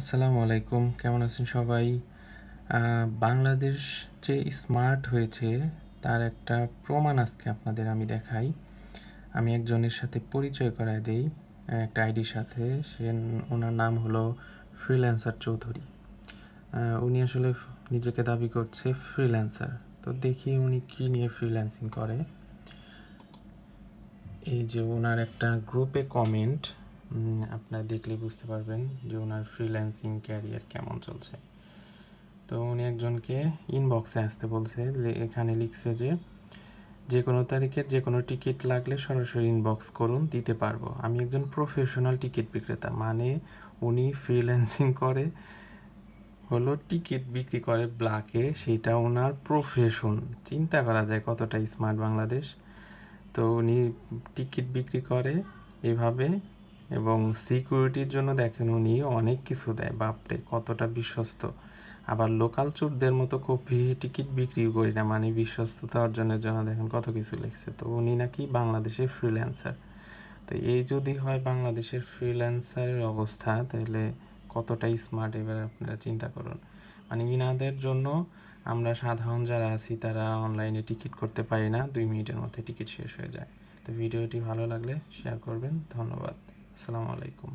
আসসালামু আলাইকুম, কেমন আছেন সবাই? বাংলাদেশ যে স্মার্ট হয়েছে, তার একটা প্রমাণ আজকে আপনাদের আমি দেখাই। আমি একজনের সাথে পরিচয় করায় দেই, একটা আইডির সাথে। সে, ওনার নাম হলো ফ্রিল্যান্সার চৌধুরী। উনি আসলে নিজেকে দাবি করছে ফ্রিল্যান্সার। তো দেখি উনি কি নিয়ে ফ্রিল্যান্সিং করে। এই যে ওনার একটা গ্রুপে কমেন্ট আপনারা দেখলে বুঝতে পারবেন যে ওনার ফ্রিল্যান্সিং ক্যারিয়ার কেমন চলছে। তো উনি একজনকে ইনবক্সে আসতে বলছে এখানে লিখছে যে যে কোনো তারিখের যে কোনো টিকিট লাগলে সরাসরি ইনবক্স করুন, দিতে পারব। আমি একজন প্রফেশনাল টিকিট বিক্রেতা মানে উনি ফ্রিল্যান্সিং করে, হলো টিকিট বিক্রি করে ব্ল্যাকে সেটা ওনার প্রফেশন চিন্তা করা যায় কতটা স্মার্ট বাংলাদেশ। তো উনি টিকিট বিক্রি করে, এভাবে এবং সিকিউরিটির জন্য দেখেন উনি অনেক কিছু দেয়। বাপরে, কতটা বিশ্বস্ত। আবার লোকাল চোরদের মতো কপি টিকিট বিক্রি করি না মানে বিশ্বস্ততা অর্জনের জন্য দেখেন কত কিছু লিখছে। তো উনি নাকি বাংলাদেশের ফ্রিল্যান্সার তো এই যদি হয় বাংলাদেশের ফ্রিল্যান্সারের অবস্থা, তাহলে কতটা স্মার্ট এবার আপনারা চিন্তা করুন। মানে ইনাদের জন্য আমরা সাধারণ যারা আছি, তারা অনলাইনে টিকিট করতে পারি না, দুই মিনিটের মধ্যে টিকিট শেষ হয়ে যায়। তো ভিডিওটি ভালো লাগলে শেয়ার করবেন। ধন্যবাদ। আসসালামু আলাইকুম।